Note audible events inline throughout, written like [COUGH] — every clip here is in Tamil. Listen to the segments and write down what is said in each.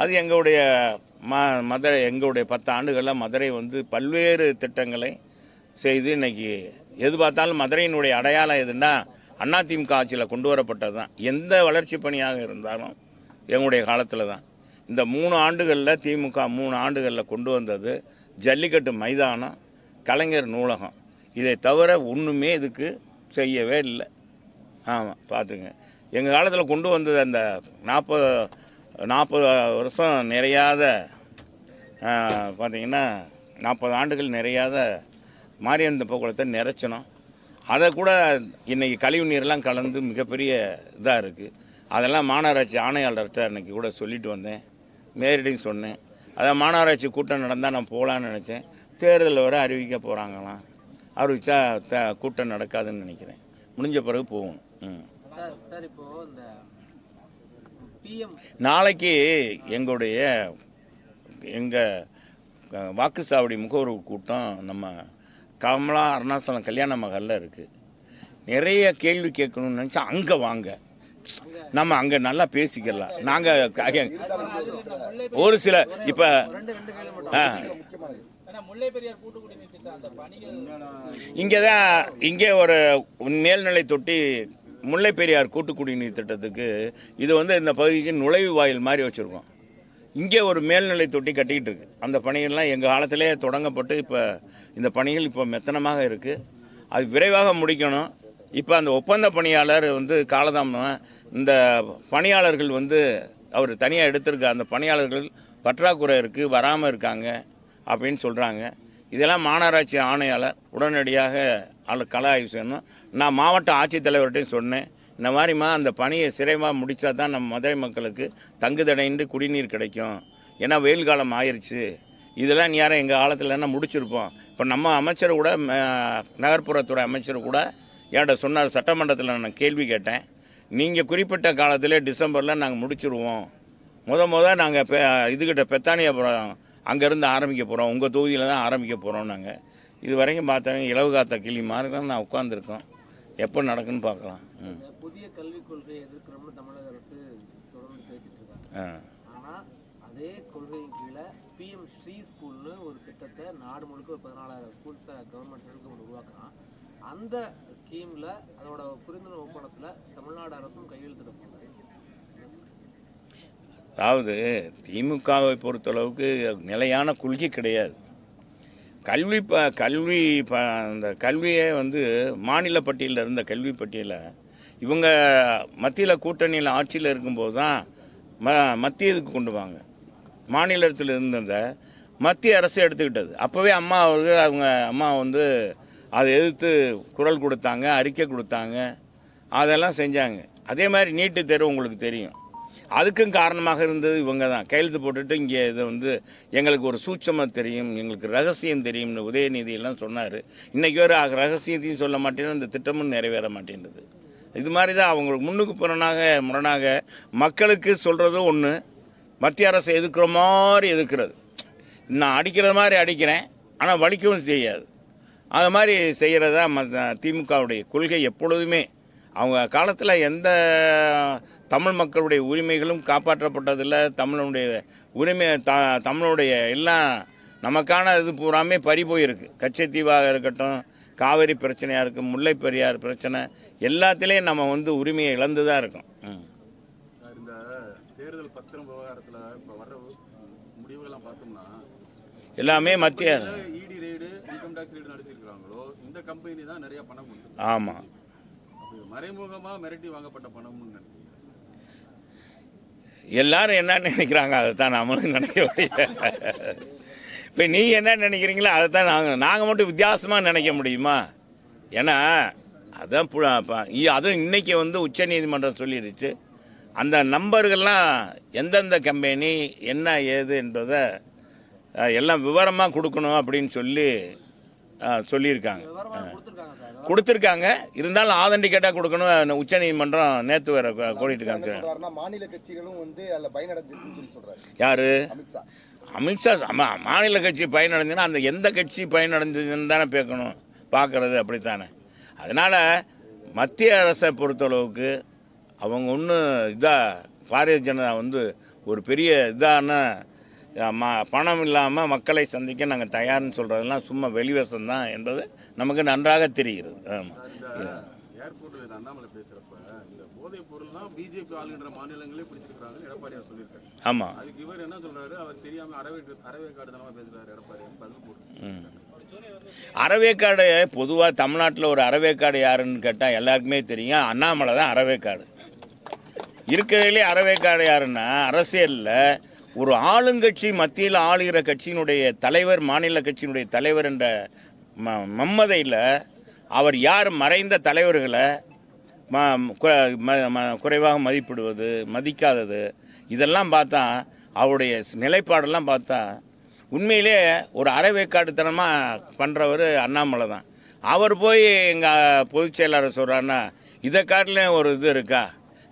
அது எங்களுடைய ம மதுரை எங்களுடைய பத்து ஆண்டுகளில் மதுரை வந்து பல்வேறு திட்டங்களை செய்து இன்னைக்கு எது பார்த்தாலும் மதுரையினுடைய அடையாளம் எதுன்னா அதிமுக ஆட்சியில் கொண்டு வரப்பட்டது தான் எந்த வளர்ச்சி பணியாக இருந்தாலும் எங்களுடைய காலத்தில் தான் இந்த மூணு ஆண்டுகளில் திமுக மூணு ஆண்டுகளில் கொண்டு வந்தது ஜல்லிக்கட்டு மைதானம் கலைஞர் நூலகம். இதை தவிர ஒன்றுமே இதுக்கு செய்யவே இல்லை. ஆமாம் பார்த்துங்க. எங்கள் காலத்தில் கொண்டு வந்தது அந்த நாற்பது நாற்பது வருஷம் நிறையாத பார்த்தீங்கன்னா நாற்பது ஆண்டுகள் நிறையாத மாரியந்த குளத்தை நிறைச்சணும் அதை கூட இன்றைக்கி கழிவு நீர்லாம் கலந்து மிகப்பெரிய இதாக இருக்குது அதெல்லாம் மாநகராட்சி ஆணையாளர்கிட்ட அன்றைக்கி கூட சொல்லிட்டு வந்தேன். நேரடியும் சொன்னேன். அதான் மாநகராட்சி கூட்டம் நடந்தால் நான் போகலான்னு நினச்சேன். தேர்தல் வர அறிவிக்க போகிறாங்களாம் அறிவிச்சா த கூட்டம் நடக்காதுன்னு நினைக்கிறேன். முடிஞ்ச பிறகு போகணும் ம். சார் சார் இப்போது இந்த நாளைக்கு எங்களுடைய எங்கள் வாக்குச்சாவடி முகவர் கூட்டம் நம்ம கமலா அருணாசலம் கல்யாண மகளில் இருக்குது நிறைய கேள்வி கேட்கணும்னு நினச்சா அங்கே வாங்க. நம்ம அங்கே நல்லா பேசிக்கலாம். நாங்கள் ஒரு சில இப்போ இங்கே தான் இங்கே ஒரு மேல்நிலை தொட்டி முல்லை பெரியார் கூட்டு குடிநீர் திட்டத்துக்கு இது வந்து இந்த பகுதிக்கு நுழைவு வாயில் மாதிரி வச்சுருக்கோம். இங்கே ஒரு மேல்நிலை தொட்டி கட்டிக்கிட்டு இருக்கு. அந்த பணிகள்லாம் எங்கள் காலத்திலே தொடங்கப்பட்டு இப்போ இந்த பணிகள் இப்போ மெத்தனமாக இருக்குது அது விரைவாக முடிக்கணும். இப்போ அந்த ஒப்பந்த பணியாளர் வந்து காலதாமதம் இந்த பணியாளர்கள் வந்து அவர் தனியாக எடுத்திருக்க அந்த பணியாளர்கள் பற்றாக்குறை இருக்குது வராமல் இருக்காங்க அப்படின்னு சொல்கிறாங்க இதெல்லாம் மாநகராட்சி ஆணையாளர் உடனடியாக அல்ல கள ஆய்வு செய்யணும். நான் மாவட்ட ஆட்சித்தலைவர்கிட்டையும் சொன்னேன் இந்த மாதிரிம்மா அந்த பணியை சிறைவாக முடித்தா தான் நம்ம மதுரை மக்களுக்கு தங்குதடைந்து குடிநீர் கிடைக்கும். ஏன்னா வெயில் காலம் ஆயிடுச்சு இதெல்லாம் யாரும் எங்கள் காலத்தில்னா முடிச்சிருப்போம். இப்போ நம்ம அமைச்சர் கூட நகர்ப்புறத்துறை அமைச்சர் கூட என்கிட்ட சொன்னார் சட்டமன்றத்தில் நான் கேள்வி கேட்டேன். நீங்கள் குறிப்பிட்ட காலத்திலே டிசம்பரில் நாங்கள் முடிச்சிருவோம். முத முத நாங்கள் பெ இதுக்கிட்ட பெத்தானியாபுரம் அங்கேருந்து ஆரம்பிக்க போகிறோம் உங்கள் தொகுதியில் தான் ஆரம்பிக்க போகிறோம் நாங்கள் இது வரைக்கும் பார்த்தவங்க இலவு காத்த கிளி மாதிரி தான் நான் உட்காந்துருக்கோம் எப்போ நடக்குன்னு பார்க்கலாம். புதிய கல்விக் கொள்கையை எதிர்க்கிறோம்னு தமிழக அரசு தொடர்ந்து பேசிட்டு இருக்காங்க. ஆ. ஆனா அதே கொள்கையின் கீழே பிஎம் ஸ்ரீ ஸ்கூல்னு ஒரு திட்டத்தை நாடு முழுக்க ஒரு பதினாலாயிரம் ஸ்கூல்ஸை கவர்மெண்ட் சென்ட்ரல் உருவாக்குறான். அந்த ஸ்கீம்ல அதோட புரிந்துணர்வு ஒப்பந்தத்துல தமிழ்நாடு அரசும் கையெழுத்திட போகுது. அதாவது திமுகவை பொறுத்தளவுக்கு நிலையான கொள்கை கிடையாது. கல்வி ப கல்வி ப அந்த கல்வியே வந்து மாநில பட்டியலில் இருந்த கல்வி பட்டியலை இவங்க மத்தியில் கூட்டணியில் ஆட்சியில் இருக்கும்போது தான் ம மத்தியதுக்கு கொண்டு வாங்க. மாநிலத்தில் இருந்ததை மத்திய அரசு எடுத்துக்கிட்டது. அப்போவே அம்மா அவர்கள் அவங்க அம்மா வந்து அதை எதிர்த்து குரல் கொடுத்தாங்க அறிக்கை கொடுத்தாங்க அதெல்லாம் செஞ்சாங்க. அதே மாதிரி நீட்டு தேர்வு உங்களுக்கு தெரியும். அதுக்கும் காரணமாக இருந்தது இவங்க தான் கையெழுத்து போட்டுட்டு இங்கே இதை வந்து எங்களுக்கு ஒரு சூட்சமாக தெரியும் எங்களுக்கு ரகசியம் தெரியும்னு உதயநிதியெல்லாம் சொன்னார். இன்றைக்கி ஒரு ரகசியத்தையும் சொல்ல மாட்டேன்னு இந்த திட்டமும் நிறைவேற மாட்டேன்றது. இது மாதிரி தான் அவங்களுக்கு முன்னுக்கு புறனாக முரணாக மக்களுக்கு சொல்கிறதும் ஒன்று மத்திய அரசை எதுக்கிற மாதிரி எதுக்கிறது. நான் அடிக்கிற மாதிரி அடிக்கிறேன் ஆனால் வலிக்கவும் செய்யாது. அது மாதிரி செய்கிறதா ம- திமுகவுடைய கொள்கை எப்பொழுதுமே. அவங்க காலத்தில் எந்த தமிழ் மக்களுடைய உரிமைகளும் காப்பாற்றப்பட்டதில்லை. தமிழனுடைய உரிமை த தமிழுடைய எல்லாம் நமக்கான இது பூராமே பறி போயிருக்கு. கச்சத்தீவாக இருக்கட்டும் காவிரி பிரச்சனையாக இருக்கும் முல்லை பெரியார் பிரச்சனை எல்லாத்துலேயும் நம்ம வந்து உரிமையை இழந்து தான் இருக்கோம் இந்த தேர்தல் பத்திரம் விவகாரத்துல இப்ப வர்ற முடிவுகள்லாம் பார்த்தோம்னா எல்லாமே மத்திய ED raid income tax raid நடத்திருக்காங்களோ இந்த கம்பெனி தான் நிறைய ஆமாம் மறைமுகமாக மறைமுகமா மிரட்டி வாங்கப்பட்ட பணம்னு நினைக்கிறேன் எல்லாரும் என்ன நினைக்கிறாங்க அதை தான் நம்மளும் நினைக்க இப்போ நீ என்ன நினைக்கிறீங்களோ அதை தான் நாங்கள் நாங்கள் மட்டும் வித்தியாசமாக நினைக்க முடியுமா? ஏன்னா அதான் இ- அதுவும் இன்றைக்கி வந்து உச்சநீதிமன்றம் சொல்லிடுச்சு. அந்த நம்பர்கள்லாம் எந்தெந்த கம்பெனி என்ன ஏது என்பதை எல்லாம் விவரமாக கொடுக்கணும் அப்படின்னு சொல்லி சொல்லியிருக்காங்க. கொடுத்துருக்காங்க இருந்தாலும் ஆதண்டிகேட்டாக கொடுக்கணும். உச்சநீதிமன்றம் நேற்று வேறு கோடிட்டு காமிச்சாங்க மாநில கட்சிகளும் வந்து அதுல பயனடைஞ்சிருக்குன்னு சொல்லி யார்? அமித்ஷா. அமித்ஷா ஆமாம் மாநில கட்சி பயனடைஞ்சுன்னா அந்த எந்த கட்சி பயனடைஞ்சதுன்னு தானே பேக்கணும். பார்க்குறது அப்படித்தானே. அதனால் மத்திய அரசை பொறுத்தளவுக்கு அவங்க ஒன்றும் இதாக பாரதிய ஜனதா வந்து ஒரு பெரிய இதான ம பணம் இல்லாமல் மக்களை சந்திக்க நாங்கள் தயார்னு சொல்கிறதெல்லாம் சும்மா வெளிவசம் தான் என்பது நமக்கு நன்றாக தெரிகிறது. ஆமாம் ஏர்போர்ட்டில் அண்ணாமலை பேசுறப்ப இந்த போதைப் பொருள்லாம் பிஜேபி ஆளுகின்ற மாநிலங்களே பிடிச்சிருக்காங்க எடப்பாடியார் சொல்லியிருக்காரு. ஆமாம் அதுக்கு இவர் என்ன அவர் அறவே பதில் போட்டு அறவேக்காடு பொதுவாக தமிழ்நாட்டில் ஒரு அறவேக்காடு யாருன்னு கேட்டால் எல்லாருக்குமே தெரியும். அண்ணாமலை தான் அறவேக்காடு இருக்கிறதுலே அறவேக்காடு யாருன்னா அரசியலில் ஒரு ஆளுங்கட்சி மத்தியில் ஆளுகிற கட்சியினுடைய தலைவர் மாநில கட்சியினுடைய தலைவர் என்ற ம மம்மதையில் அவர் யார் மறைந்த தலைவர்களை ம ம- குறைவாக மதிப்பிடுவது மதிக்காதது இதெல்லாம் பார்த்தா அவருடைய நிலைப்பாடெல்லாம் பார்த்தா உண்மையிலே ஒரு அறவேக்காட்டுத்தனமாக பண்ணுறவர் அண்ணாமலை தான். அவர் போய் எங்கள் பொதுச் செயலாளர் சொல்கிறாருன்னா இதை காட்டிலும் ஒரு இது இருக்கா?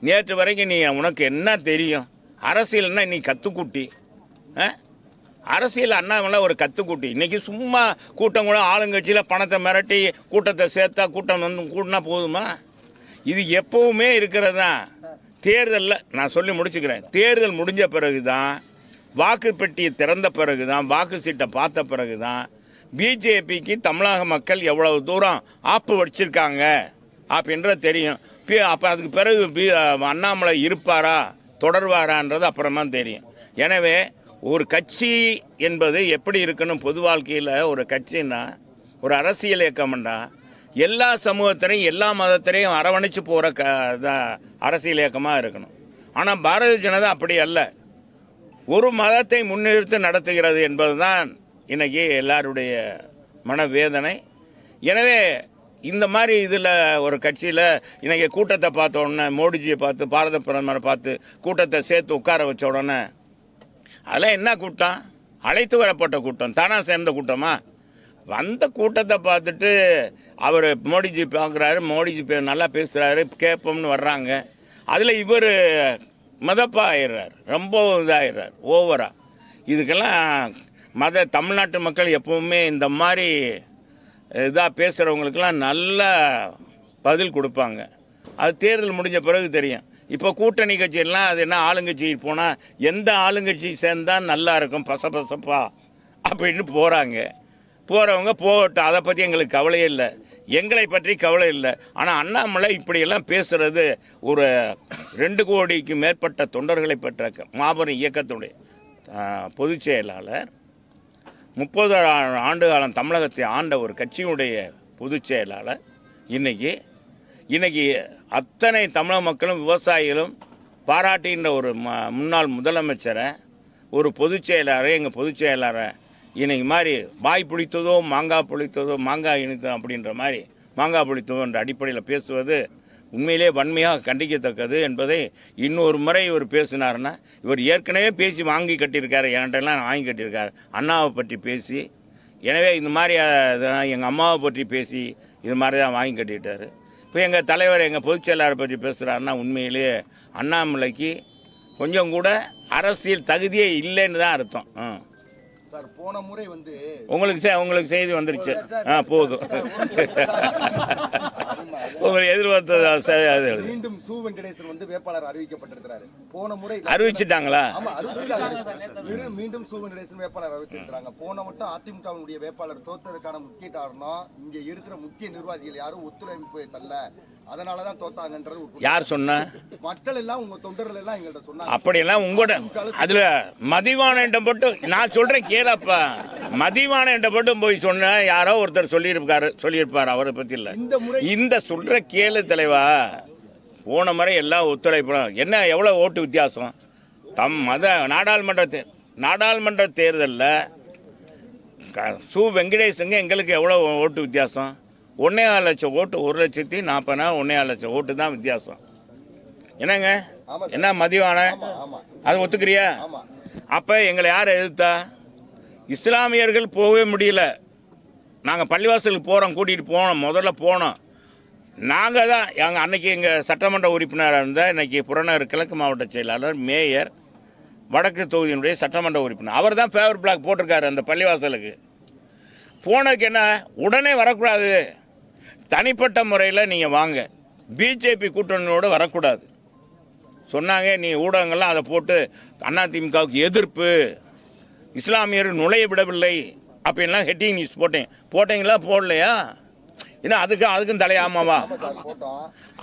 நேற்று வரைக்கும் நீ உனக்கு என்ன தெரியும்? அரசியல்னா இன்றைக்கி கத்துக்குட்டி ஆ? அரசியல் அண்ணாமலை ஒரு கத்துக்குட்டி. இன்னைக்கு சும்மா கூட்டம் கூட ஆளுங்கட்சியில் பணத்தை மிரட்டி கூட்டத்தை சேர்த்தா கூட்டம் வந்து கூட்டினா போதுமா? இது எப்பவுமே இருக்கிறது? தான் தேர்தலில் நான் சொல்லி முடிச்சுக்கிறேன். தேர்தல் முடிஞ்ச பிறகு தான் வாக்கு பெட்டியை திறந்த பிறகு தான் வாக்கு சீட்டை பார்த்த பிறகு தான் பிஜேபிக்கு தமிழக மக்கள் எவ்வளவு தூரம் ஆப்பு வடிச்சிருக்காங்க அப்படின்றது தெரியும். அப்போ அதுக்கு பிறகு பி அண்ணாமலை இருப்பாரா? தொடர்வாரான்றது அப்புறமா தெரியும். எனவே ஒரு கட்சி என்பது எப்படி இருக்கணும் பொது வாழ்க்கையில் ஒரு கட்சின்னா ஒரு அரசியல் இயக்கம்னா எல்லா சமூகத்திலையும் எல்லா மதத்திலையும் அரவணைச்சு போகிற க அரசியல் இயக்கமாக இருக்கணும். ஆனால் பாரதிய ஜனதா அப்படி அல்ல. ஒரு மதத்தை முன்னிறுத்து நடத்துகிறது என்பதுதான் இன்றைக்கி எல்லாருடைய மனவேதனை. எனவே இந்த மாதிரி இதில் ஒரு கட்சியில் இன்றைக்கி கூட்டத்தை பார்த்த உடனே மோடிஜியை பார்த்து பாரத பிரதமரை பார்த்து கூட்டத்தை சேர்த்து உட்கார வச்ச உடனே அதெல்லாம் என்ன கூட்டம்? அழைத்து வரப்பட்ட கூட்டம். தானாக சேர்ந்த கூட்டமா? வந்த கூட்டத்தை பார்த்துட்டு அவர் மோடிஜி பார்க்குறாரு மோடிஜி நல்லா பேசுகிறாரு கேட்போம்னு வர்றாங்க. அதில் இவர் மதப்பா ஆயிடுறார் ரொம்ப இதாகிடுறார் ஓவராக இதுக்கெல்லாம் மத தமிழ்நாட்டு மக்கள் எப்பவுமே இந்த மாதிரி இதாக பேசுகிறவங்களுக்கெல்லாம் நல்ல பதில் கொடுப்பாங்க. அது தேர்தல் முடிஞ்ச பிறகு தெரியும். இப்போ கூட்டணி கட்சியெல்லாம் அது என்ன ஆளுங்கட்சி போனால் எந்த ஆளுங்கட்சி சேர்ந்தால் நல்லா இருக்கும் பசபசப்பா அப்படின்னு போகிறாங்க போகிறவங்க போகட்டும் அதை பற்றி எங்களுக்கு கவலையே இல்லை. எங்களை பற்றி கவலை இல்லை. ஆனால் அண்ணாமலை இப்படியெல்லாம் பேசுகிறது ஒரு ரெண்டு கோடிக்கு மேற்பட்ட தொண்டர்களை பெற்ற மாபெரும் இயக்கத்துடைய பொதுச் செயலாளர் முப்பது ஆண்டு காலம் தமிழகத்தை ஆண்ட ஒரு கட்சியினுடைய பொதுச் செயலாளர் இன்றைக்கி இன்றைக்கி அத்தனை தமிழக மக்களும் விவசாயிகளும் பாராட்டுகின்ற ஒரு ம முன்னாள் முதலமைச்சரை ஒரு பொதுச் செயலாளரை எங்கள் பொதுச் செயலாளரை இன்னைக்கு மாதிரி வாய் பிடித்ததோ மாங்காய் பிடித்ததோ மாங்காய் இனித்தோ அப்படின்ற மாதிரி மாங்காய் பிடித்ததோ என்ற அடிப்படையில் பேசுவது உண்மையிலே வன்மையாக கண்டிக்கத்தக்கது என்பதை இன்னொரு முறை இவர் பேசினாருன்னா இவர் ஏற்கனவே பேசி வாங்கி கட்டியிருக்காரு என்கிட்டலாம் வாங்கி கட்டியிருக்காரு அண்ணாவை பற்றி பேசி எனவே இந்த மாதிரி எங்கள் அம்மாவை பற்றி பேசி இது மாதிரி தான் வாங்கி கட்டிட்டாரு இப்போ எங்கள் தலைவர் எங்கள் பொதுச் செயலாளரை பற்றி பேசுகிறாருன்னா உண்மையிலேயே அண்ணாமலைக்கு கொஞ்சம் கூட அரசியல் தகுதியே இல்லைன்னு தான் அர்த்தம் ஆ சார் போன முறை வந்து உங்களுக்கு உங்களுக்கு செய்தி வந்துருச்சு ஆ போதும் எதிர்பார்த்தது எழுது. மீண்டும் சு வெங்கடேசன் வந்து வேட்பாளர் அறிவிக்கப்பட்டிருக்கிறாரு. போன முறை அறிவிச்சிட்டாங்களா? ஆமா அறிவிச்சிட்டாங்க. மீண்டும் சு வெங்கடேசன் வேட்பாளர் அறிவிச்சிருக்காங்க போன மட்டும் அதிமுகவினுடைய வேட்பாளர் தோத்ததற்கான முக்கிய காரணம் இங்க இருக்கிற முக்கிய நிர்வாகிகள் யாரும் ஒத்துழைப்பு தரல. அதனாலதான் தோத்தாங்கன்றது. யார் சொன்னா? மக்கள் எல்லாம் உங்க தொண்டர்கள் எல்லாம் எங்கள்ட்ட சொன்னாங்க. அப்படியெல்லாம் உங்களோட அதுல மதிவானன்ட்ட மட்டும் நான் சொல்றேன் கேளப்பா மதிவானன்ட்ட மட்டும் போய் சொன்ன யாரோ ஒருத்தர் சொல்லியிருப்பாரு சொல்லியிருப்பார் அவரை பத்தி இல்ல. இந்த சொல்ற கேளு தலைவா போன முறை எல்லாம் ஒத்துழைப்போம் என்ன எவ்வளவு ஓட்டு வித்தியாசம்? தம் மத நாடாளுமன்ற தே நாடாளுமன்ற தேர்தலில் சு வெங்கடேசங்க எங்களுக்கு எவ்வளோ ஓட்டு வித்தியாசம்? ஒன்றே ஆறு லட்சம் ஓட்டு ஒரு லட்சத்தி நாற்பதாயிரம் ஒன்றே ஆறு லட்சம் ஓட்டு தான் வித்தியாசம். என்னங்க. என்ன மதிவான அது ஒத்துக்கிறியா? அப்போ எங்களை யார் எதிர்த்தா? இஸ்லாமியர்கள் போகவே முடியல. நாங்கள் பள்ளிவாசலுக்கு போகிறோம் கூட்டிகிட்டு போனோம் முதல்ல போனோம். நாங்கள் தான் எங்கள் அன்னைக்கு எங்கள் சட்டமன்ற உறுப்பினராக இருந்த இன்னைக்கு புறநகர் கிழக்கு மாவட்ட செயலாளர் மேயர் வடக்கு தொகுதியினுடைய சட்டமன்ற உறுப்பினர். அவர் தான் ஃபேவர் பிளாக் போட்டிருக்காரு அந்த பள்ளிவாசலுக்கு. போனதுக்கு என்ன உடனே வரக்கூடாது. தனிப்பட்ட முறையில் நீங்கள் வாங்க. பிஜேபி கூட்டணியோடு வரக்கூடாது. சொன்னாங்க நீ ஊடகங்கள்லாம் அதை போட்டு அதிமுகவுக்கு எதிர்ப்பு. இஸ்லாமியர் நுழைய விடவில்லை அப்படின்லாம் ஹெட்டிங் நியூஸ் போட்டேன். போட்டீங்களா? போடலையா? ஏன்னா அதுக்கு அதுக்கும் தலையாமாவா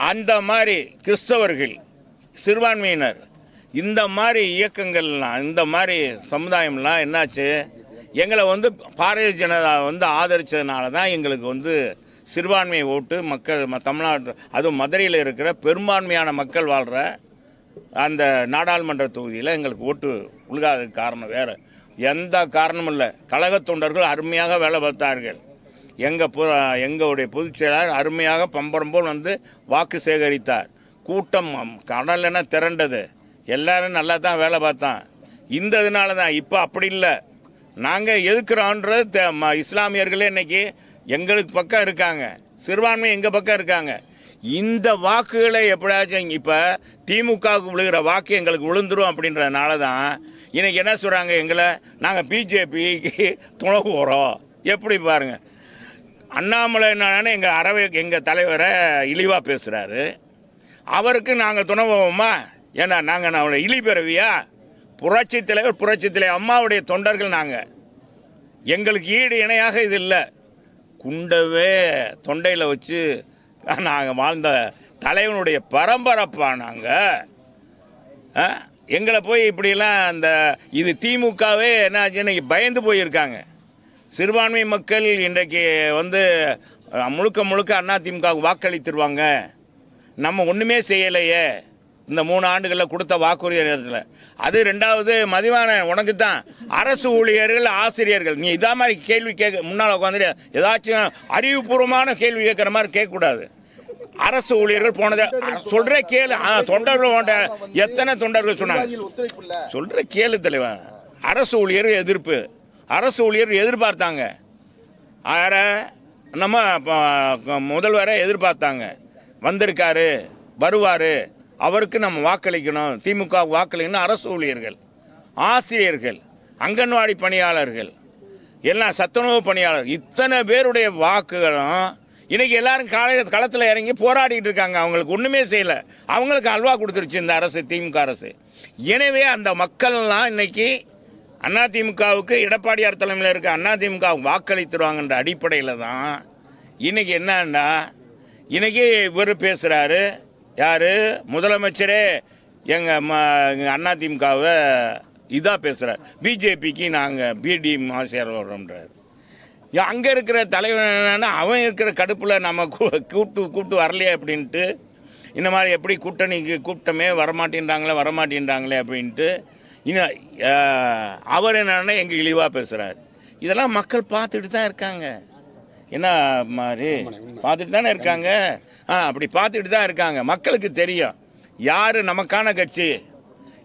அந்த மாதிரி கிறிஸ்தவர்கள் சிறுபான்மையினர் இந்த மாதிரி இயக்கங்கள்லாம் இந்த மாதிரி சமுதாயம்லாம் என்னாச்சு? எங்களை வந்து பாரதிய ஜனதா வந்து ஆதரித்ததுனால தான் எங்களுக்கு வந்து சிறுபான்மை ஓட்டு மக்கள் ம- தமிழ்நாட்டு அதுவும் மதுரையில் இருக்கிற பெரும்பான்மையான மக்கள் வாழ்கிற அந்த நாடாளுமன்ற தொகுதியில் எங்களுக்கு ஓட்டு உழுகாததுக்கு காரணம் வேறு. எந்த காரணமும் இல்லை. கழக தொண்டர்கள் அருமையாக வேலை பார்த்தார்கள். எங்கள் பு எங்களுடைய பொதுச் செயலாளர் அருமையாக பம்பரம் போல் வந்து வாக்கு சேகரித்தார். கூட்டம் கடலென திரண்டது. எல்லாரும் நல்லா தான் வேலை பார்த்தான். இந்த இதனால தான் இப்போ அப்படி இல்லை. நாங்கள் எதுக்குறோன்றது ம- இஸ்லாமியர்களே இன்னைக்கு எங்களுக்கு பக்கம் இருக்காங்க. சிறுபான்மை எங்கள் பக்கம் இருக்காங்க. இந்த வாக்குகளை எப்படியாச்சும் இப்போ திமுகவுக்கு விழுகிற வாக்கு எங்களுக்கு விழுந்துரும் அப்படின்றதுனால தான் இன்றைக்கி என்ன சொல்கிறாங்க எங்களை? நாங்கள் பிஜேபிக்கு துணை போகிறோம் எப்படி பாருங்கள் அண்ணாமலை என்னன்னா எங்கள் அறவை எங்கள் தலைவரை இழிவாக பேசுகிறாரு அவருக்கு நாங்கள் துணை போவோமா? ஏன்னா நாங்கள் நான் இழி பிறவியா? புரட்சி தலைவர் புரட்சி தலைவர் அம்மாவுடைய தொண்டர்கள் நாங்கள் எங்களுக்கு ஈடு இணையாக இது இல்லை. குண்டவே தொண்டையில் வச்சு நாங்கள் வாழ்ந்த தலைவனுடைய பரம்பரப்பா நாங்கள் எங்களை போய் இப்படிலாம் அந்த இது திமுகவே என்ன ஆச்சு, இன்னைக்கு பயந்து போயிருக்காங்க. சிறுபான்மை மக்கள் இன்றைக்கு வந்து முழுக்க முழுக்க அண்ணா திமுகவுக்கு வாக்களித்துருவாங்க. நம்ம ஒன்றுமே செய்யலையே. இந்த மூணு ஆண்டுகளில் கொடுத்த வாக்குறுதி நேரத்தில். அது ரெண்டாவது மதிவான உனக்கு தான் அரசு ஊழியர்கள் ஆசிரியர்கள். நீ இதா மாதிரி கேள்வி கேட்க முன்னால் உட்காந்துட்டு ஏதாச்சும் அறிவுபூர்வமான கேள்வி கேட்குற மாதிரி கேட்கக்கூடாது. அரசு ஊழியர்கள் போனதை சொல்கிற கேளு. தொண்டர்கள் எத்தனை தொண்டர்கள் சொன்னாங்க? சொல்ற கேளு தலைவன் அரசு ஊழியர் எதிர்ப்பு. அரசு ஊழியர் எதிர்பார்த்தாங்க. யார நம்ம முதல்வரை எதிர்பார்த்தாங்க. வந்திருக்காரு வருவார். அவருக்கு நம்ம வாக்களிக்கணும். திமுக வாக்களிக்கணும். அரசு ஊழியர்கள் ஆசிரியர்கள் அங்கன்வாடி பணியாளர்கள் எல்லாம் சத்துணவு பணியாளர் இத்தனை பேருடைய வாக்குகளும் இன்னைக்கு எல்லாரும் காலை களத்தில் இறங்கி போராடிட்டு இருக்காங்க. அவங்களுக்கு ஒன்றுமே செய்யலை. அவங்களுக்கு அல்வா கொடுத்துருச்சு இந்த அரசு திமுக அரசு. எனவே அந்த மக்கள்லாம் இன்னைக்கு அதிமுகவுக்கு எடப்பாடியார் தலைமையில் இருக்க அதிமுக வாக்களித்துருவாங்கன்ற அடிப்படையில் தான் இன்றைக்கி என்னன்னா இன்றைக்கி இவர் பேசுகிறாரு யார்? முதலமைச்சரே எங்கள் ம எங்கள் அதிமுகவை இதாக பேசுகிறார் பிஜேபிக்கு நாங்கள் பிடி ஆசிரியர் வர்றோம்ன்றார். அங்கே இருக்கிற தலைவன் அவன் இருக்கிற கடுப்பில் நம்ம கூ- கூப்பிட்டு கூப்பிட்டு வரலையே அப்படின்ட்டு இந்த மாதிரி எப்படி கூட்டணிக்கு கூப்பிட்டமே வரமாட்டேன்றாங்களே வரமாட்டேன்றாங்களே அப்படின்ட்டு இன்னும் அவர் என்னன்னா எங்கள் இழிவாக பேசுகிறார் இதெல்லாம் மக்கள் பார்த்துட்டு தான் இருக்காங்க. என்ன மாதிரி? பார்த்துட்டு தானே இருக்காங்க? ஆ அப்படி பார்த்துட்டு தான் இருக்காங்க. மக்களுக்கு தெரியும். யார் நமக்கான கட்சி?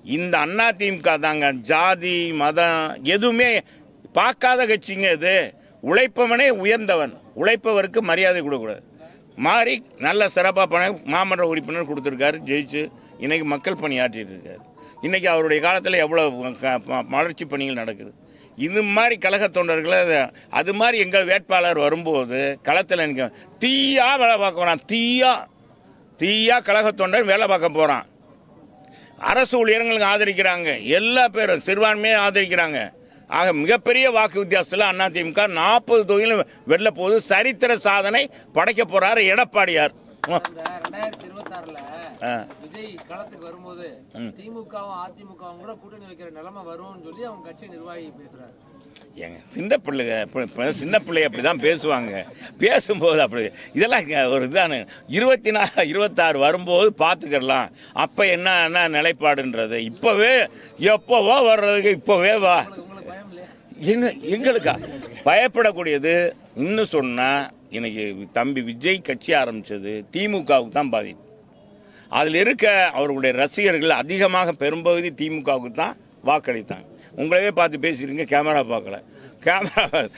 இந்த அண்ணா திமுக தாங்க. ஜாதி மதம் எதுவுமே பார்க்காத கட்சிங்க இது. உழைப்பவனே உயர்ந்தவன். உழைப்பவருக்கு மரியாதை கொடுக்கக்கூடாது. மாறி நல்ல சிறப்பாக பண்ண மாமன்ற உறுப்பினர் கொடுத்துருக்காரு ஜெயிச்சு இன்றைக்கி மக்கள் பணியாற்றிட்டு இருக்காரு. இன்றைக்கி அவருடைய காலத்தில் எவ்வளோ க- வளர்ச்சி பணிகள் நடக்குது. இது மாதிரி கழக தொண்டர்களை அது- மாதிரி எங்கள் வேட்பாளர் வரும்போது களத்தில் எனக்கு தீயாக வேலை பார்க்க போகிறான் தீயா. தீயா கழக தொண்டர் வேலை பார்க்க போகிறான் அரசு ஊழியர்களுக்கு ஆதரிக்கிறாங்க. எல்லா பேரும் சிறுபான்மையை ஆதரிக்கிறாங்க. ஆக மிகப்பெரிய வாக்கு வித்தியாசத்தில் அதிமுக நாற்பது தொகுதியிலும் வெல்ல போது சரித்திர சாதனை படைக்க போறாரு எடப்பாடியார். விஜய் களத்துக்கு வரும்போது திமுகவும் அதிமுகவும் கூட கூட்டணி வைக்கிற நிலைமை வரும்னு சொல்லி அவங்க கட்சி நிர்வாகி பேசுறாரு. ஏங்க சின்ன பிள்ளைங்க சின்ன பிள்ளை அப்படி தான் பேசுவாங்க. பேசும்போது அப்படி இதெல்லாம் ஒரு இதான இருபத்தி நாலு இருபத்தாறு வரும்போது பார்த்துக்கிடலாம் அப்போ என்ன என்ன நிலைப்பாடுன்றது? இப்போவே எப்போவோ வர்றதுக்கு இப்போவே வா உங்களுக்கு பயம் இல்லையா எங்க எங்களுக்கா? பயப்படக்கூடியது இன்னும் சொன்னால் இன்னைக்கு தம்பி விஜய் கட்சி ஆரம்பித்தது திமுகவுக்கு தான் பாதிப்பு. அதில் இருக்க அவர்களுடைய ரசிகர்கள் அதிகமாக பெரும்பகுதி திமுகவுக்கு தான் வாக்களித்தாங்க. உங்களவே பார்த்து பேசியிருங்க கேமரா பார்க்கல. கேமரா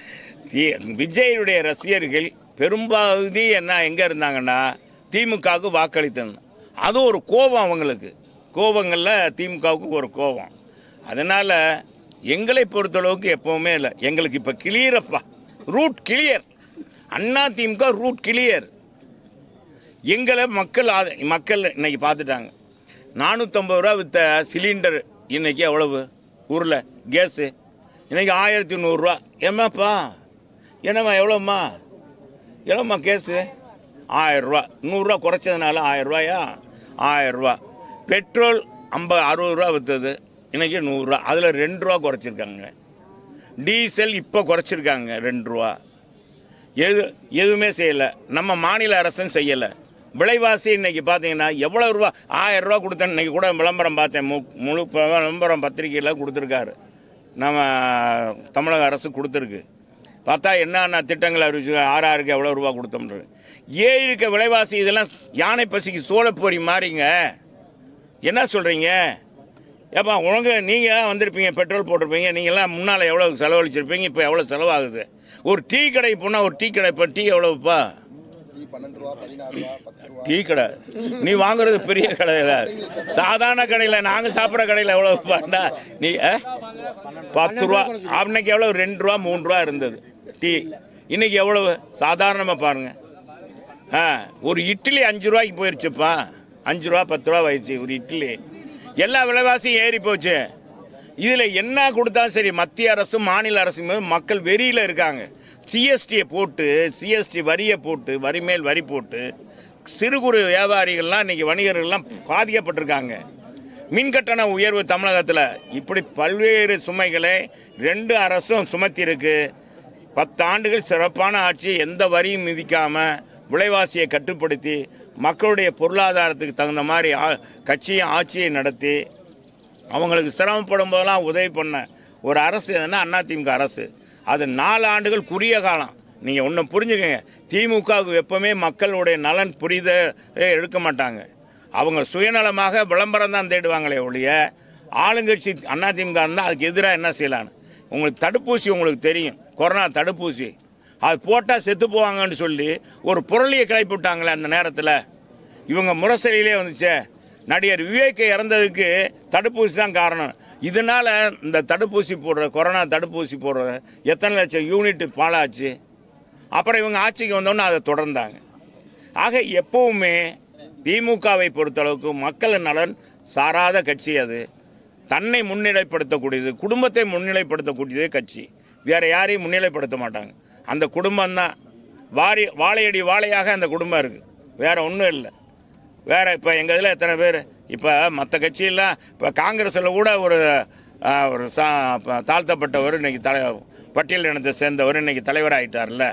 தி- விஜயுடைய ரசிகர்கள் பெரும்பகுதி என்ன எங்கே இருந்தாங்கன்னா திமுகவுக்கு வாக்களித்தாங்க அது ஒரு கோபம் அவங்களுக்கு. கோபங்களில் திமுகவுக்கு ஒரு கோபம். அதனால் எங்களை பொறுத்தளவுக்கு எப்போவுமே இல்லை. எங்களுக்கு இப்போ கிளியரப்பா route clear Anna DMK route clear எங்களை மக்கள் மக்கள் இன்னைக்கு பார்த்துட்டாங்க. நானூற்றம்பது ரூபா விற்ற சிலிண்டர் இன்னைக்கு எவ்வளவு? ஊரில் கேஸு இன்னைக்கு ஆயிரத்தி நூறுரூவா ஏம்மாப்பா? என்னம்மா எவ்வளோம்மா எவ்வளோம்மா கேஸு ஆயிரரூவா நூறுரூவா குறைச்சதுனால ஆயிரரூவாயா ஆயிரரூவா பெட்ரோல் ஐம்பது அறுபது ரூபா விற்றது இன்றைக்கி நூறுரூவா. அதில் ரெண்டு ரூபா குறைச்சிருக்காங்க. டீசல் இப்போ குறைச்சிருக்காங்க ரெண்டு ரூபா. எது எதுவுமே செய்யலை. நம்ம மாநில அரசும் செய்யலை. விலைவாசி இன்றைக்கி பார்த்தீங்கன்னா எவ்வளோ ரூபா? ஆயிரம் ரூபா கொடுத்தேன். இன்னைக்கு கூட விளம்பரம் பார்த்தேன். மு முழு ப- விளம்பரம் பத்திரிக்கையில் கொடுத்துருக்காரு. நம்ம தமிழக அரசு கொடுத்துருக்கு. பார்த்தா என்னென்ன திட்டங்கள் அறிவிச்சு ஆறு ஆறுக்கு எவ்வளோ ரூபா கொடுத்தோம்ன்றது ஏறி இருக்க விலைவாசி இதெல்லாம் யானை பசிக்கு சோளப்பொரி மாறிங்க. என்ன சொல்கிறீங்க ஏப்பா உனக்கு நீங்கள் வந்திருப்பீங்க பெட்ரோல் போட்டிருப்பீங்க நீங்களாம் முன்னால் எவ்வளோ செலவழிச்சிருப்பீங்க இப்போ எவ்வளோ செலவாகுது? ஒரு டீ கடைக்கு போனால் ஒரு டீ கடை இப்போ டீ எவ்வளோப்பா டீ கடை. நீ வாங்குறது பெரிய கடையில் சாதாரண கடையில் நாங்கள் சாப்பிட்ற கடையில் எவ்வளோ பாண்டா நீ ஆ? பத்து ரூபா அன்னைக்கு எவ்வளோ ரெண்டு ரூபா மூணு ரூபா இருந்தது டீ. இன்னைக்கு எவ்வளவு? சாதாரணமாக பாருங்க. ஆ ஒரு இட்லி அஞ்சு ரூபாய்க்கு போயிருச்சுப்பா. அஞ்சு ரூபா பத்து ரூபா ஆயிடுச்சு ஒரு இட்லி. எல்லா விலைவாசியும் ஏறி போச்சு. இதில் என்ன கொடுத்தாலும் சரி மத்திய அரசும் மாநில அரசும் மீது மக்கள் வெறியில் இருக்காங்க. சிஎஸ்டியை போட்டு சிஎஸ்டி வரியை போட்டு வரி மேல் வரி போட்டு சிறு குறு வியாபாரிகள்லாம் இன்றைக்கி வணிகர்கள்லாம் பாதிக்கப்பட்டிருக்காங்க. மின்கட்டண உயர்வு தமிழகத்தில். இப்படி பல்வேறு சுமைகளை ரெண்டு அரசும் சுமத்தியிருக்கு. பத்து ஆண்டுகள் சிறப்பான ஆட்சி எந்த வரியும் மிதிக்காமல் விலைவாசியை கட்டுப்படுத்தி மக்களுடைய பொருளாதாரத்துக்கு தகுந்த மாதிரி கட்சியும் ஆட்சியை நடத்தி அவங்களுக்கு சிரமப்படும் போதெல்லாம் உதவி பண்ண ஒரு அரசு எதுனா அதிமுக அரசு. அது நாலு ஆண்டுகள் குறுகிய காலம். நீங்கள் ஒன்று புரிஞ்சுக்கங்க. திமுகவுக்கு எப்பவுமே மக்களுடைய நலன் புரித எடுக்க மாட்டாங்க. அவங்க சுயநலமாக விளம்பரம் தான் தேடுவாங்களே ஒழிய ஆளுங்கட்சி அதிமுக இருந்தால் அதுக்கு எதிராக என்ன செய்யலான்னு. உங்களுக்கு தடுப்பூசி உங்களுக்கு தெரியும். கொரோனா தடுப்பூசி. அது போட்டால் செத்து போவாங்கன்னு சொல்லி ஒரு புரளியை கிளப்பி விட்டாங்களே அந்த நேரத்தில். இவங்க முரசலிலே வந்துச்சே. நடிகர் விவேக் இறந்ததுக்கு தடுப்பூசி தான் காரணம். இதனால் இந்த தடுப்பூசி போடுற கொரோனா தடுப்பூசி போடுற எத்தனை லட்சம் யூனிட் பாலாச்சு அப்புறம் இவங்க ஆட்சிக்கு வந்தோன்னே அதை தொடர்ந்தாங்க. ஆக எப்பவுமே திமுகவை பொறுத்தளவுக்கு மக்கள் நலன் சாராத கட்சி அது. தன்னை முன்னிலைப்படுத்தக்கூடியது குடும்பத்தை முன்னிலைப்படுத்தக்கூடியதே கட்சி. வேறு யாரையும் முன்னிலைப்படுத்த மாட்டாங்க. அந்த குடும்பம் தான் வாரி வாழையடி வாழையாக அந்த குடும்பம் இருக்குது வேறு ஒன்றும் இல்லை. வேறு இப்போ எங்கள் இதில் எத்தனை பேர்? இப்போ மற்ற கட்சியெல்லாம் இப்போ காங்கிரஸில் கூட ஒரு ஒரு சா தாழ்த்தப்பட்டவர் இன்னைக்கு தலை பட்டியல் இனத்தை சேர்ந்தவர் இன்றைக்கி தலைவராகிட்டார்ல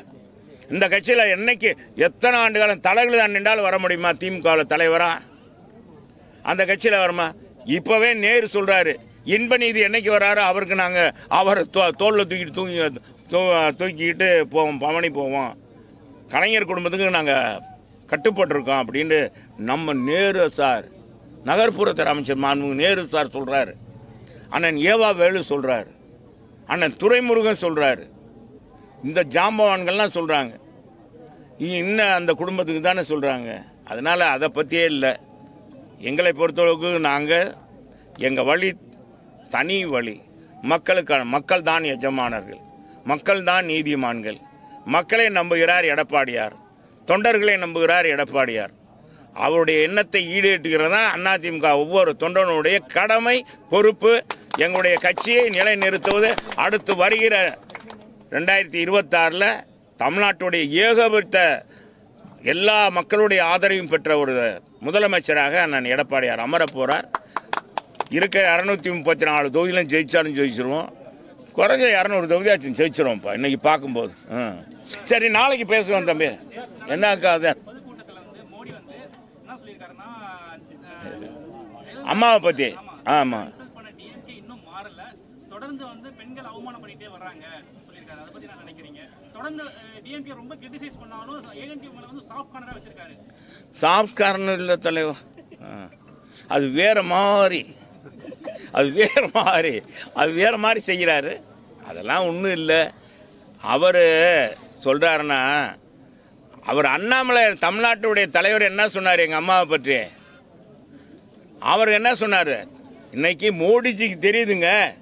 இந்த கட்சியில் என்னைக்கு எத்தனை ஆண்டு காலம் தலைகள் தான் நின்றாலும் வர முடியுமா? திமுகவில் தலைவராக அந்த கட்சியில் வருமா? இப்போவே நேரு சொல்கிறாரு இன்ப நீதி என்னைக்கு வராரோ அவருக்கு நாங்கள் அவரை தோ தோளில் தூக்கிட்டு தூங்கி தூ- தூக்கிக்கிட்டு போவோம் பவனி போவோம். கலைஞர் குடும்பத்துக்கு நாங்கள் கட்டுப்பட்டிருக்கோம் அப்படின்னு நம்ம நேரு சார் நகர்ப்புறத்தில் அமைச்சர் மாண்பு நேரு சார் சொல்கிறாரு அண்ணன் ஏவா வேலு சொல்கிறாரு அண்ணன் துரைமுருகன் சொல்கிறாரு இந்த ஜாம்பவான்கள்லாம் சொல்கிறாங்க இன்னும் அந்த குடும்பத்துக்கு தானே சொல்கிறாங்க அதனால் அதை பற்றியே இல்லை. எங்களை பொறுத்தளவுக்கு நாங்கள் எங்கள் வழி தனி வழி. மக்களுக்கான மக்கள் தான் எஜமானர்கள். மக்கள் தான் நீதிமான்கள். மக்களை நம்புகிறார் எடப்பாடியார். தொண்டர்களை நம்புகிறார் எடப்பாடியார். அவருடைய எண்ணத்தை ஈடேற்றுகிறதா அதிமுக. ஒவ்வொரு தொண்டனுடைய கடமை பொறுப்பு எங்களுடைய கட்சியை நிலைநிறுத்துவது. அடுத்து வருகிற ரெண்டாயிரத்தி இருபத்தாறில் தமிழ்நாட்டுடைய ஏகபட்ச எல்லா மக்களுடைய ஆதரவையும் பெற்ற ஒரு முதலமைச்சராக நான் எடப்பாடியார் அமரப்போகிறார் இருக்கிற இரநூத்தி முப்பத்தி நாலு தொகுதியிலும் ஜெயிச்சாலும் ஜெயிச்சிருவோம். குறைஞ்ச இரநூறு தொகுதியாச்சும் ஜெயிச்சிருவோம்ப்பா இன்னைக்கு பார்க்கும்போது. ஆ. சரி நாளைக்கு பேசுவோம் தம்பி. என்னக்கா அது? அம்மாவை பற்றி ஆமாம் தொடர்ந்து வந்து பெண்கள் அவமானம் பண்ணிட்டே வர்றாங்க சொல்லியிருக்காரு. அதை பத்தி நான் நினைக்கிறீங்க? தொடர்ந்து டிஎம்கே ரொம்ப கிரிட்டிசைஸ் பண்ணாலும் ஏஎன்டி மேல வந்து சாஃப்ட் கார்னரா வச்சிருக்காரு. சாஃப்ட் கார்னர் இல்லை தலைவர் ஆ. அது வேற மாதிரி. அது வேறு மாதிரி. அது வேறு மாதிரி செய்கிறாரு. அதெல்லாம் ஒன்றும் இல்லை. அவர் சொல்கிறாருன்னா அவர் அண்ணாமலை தமிழ்நாட்டுடைய தலைவர் என்ன சொன்னார் எங்கள் அம்மாவை பற்றி? அவர் என்ன சொன்னார்? இன்னைக்கு மோடிஜிக்கு தெரியுதுங்க.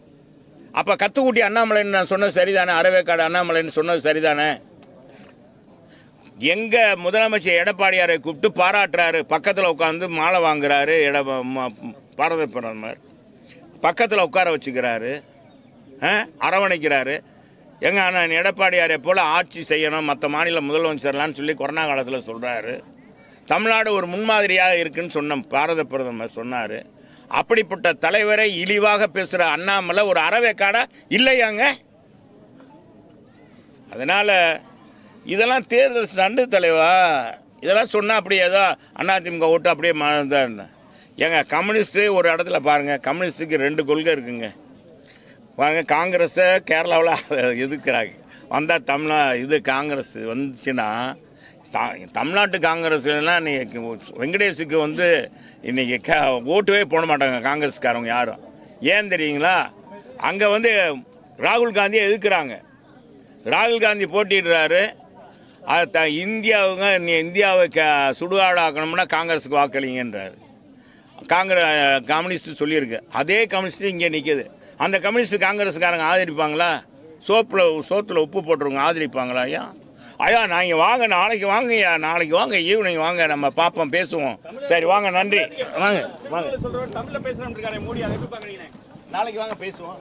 அப்போ கத்துக்குட்டி அண்ணாமலைன்னு நான் சொன்னது சரிதானே? அறவேக்காடு அண்ணாமலைன்னு சொன்னது சரிதானே? எங்கள் முதலமைச்சர் எடப்பாடியாரை கூப்பிட்டு பாராட்டுறாரு. பக்கத்தில் உட்காந்து மாலை வாங்குறாரு. எட ம- பாரத பிரதமர். பக்கத்தில் உட்கார வச்சுக்கிறாரு. அரவணைக்கிறாரு. எங்க அண்ணன் எடப்பாடியாரை போல் ஆட்சி செய்யணும் மற்ற மாநில முதலமைச்சர்லான்னு சொல்லி கொரோனா காலத்தில் சொல்கிறாரு தமிழ்நாடு ஒரு முன்மாதிரியாக இருக்குன்னு சொன்ன பாரத பிரதமர் சொன்னார். அப்படிப்பட்ட தலைவரை இழிவாக பேசுகிற அண்ணாமலை ஒரு அறவேக்காடா இல்லையாங்க? அதனால் இதெல்லாம் தேர்தல் நண்டு தலைவா. இதெல்லாம் சொன்னால் அப்படியே ஏதோ அதிமுக ஓட்டு அப்படியே ம- ஏங்க கம்யூனிஸ்ட்டு ஒரு இடத்துல பாருங்கள் கம்யூனிஸ்ட்டுக்கு ரெண்டு கொள்கை இருக்குங்க. பாருங்கள் காங்கிரஸை கேரளாவில் [LAUGHS] எதிர்க்கிறாங்க. வந்தால் தமிழா இது காங்கிரஸ் வந்துச்சுன்னா த தமிழ்நாட்டு காங்கிரஸ்லாம் இன்றைக்கி வெங்கடேஷுக்கு வந்து இன்றைக்கி க ஓட்டுவே போட மாட்டாங்க காங்கிரஸ்காரவங்க யாரும். ஏன் தெரியுங்களா? அங்கே வந்து ராகுல் காந்தியை எதிர்க்கிறாங்க. ராகுல் காந்தி போட்டிடுறாரு அதை த இந்தியாவுங்க நீ இந்தியாவை க சுடுகாடாக்கணும்னா காங்கிரஸுக்கு வாக்களிங்கன்றாரு. காங்கிரஸ் கம்யூனிஸ்ட் சொல்லியிருக்கு. அதே கம்யூனிஸ்ட் இங்கே நிற்கிது அந்த கம்யூனிஸ்ட் காங்கிரஸ்காரங்க ஆதரிப்பாங்களா? சோப்பில் சோத்தில் உப்பு போட்டுருவங்க ஆதரிப்பாங்களா ஐயா? ஐயா நீங்கள் வாங்க நாளைக்கு வாங்கய்யா நாளைக்கு வாங்க ஈவினிங் வாங்க நம்ம பார்ப்போம் பேசுவோம். சரி வாங்க நன்றி. வாங்க வாங்க. நாளைக்கு வாங்க பேசுவோம்.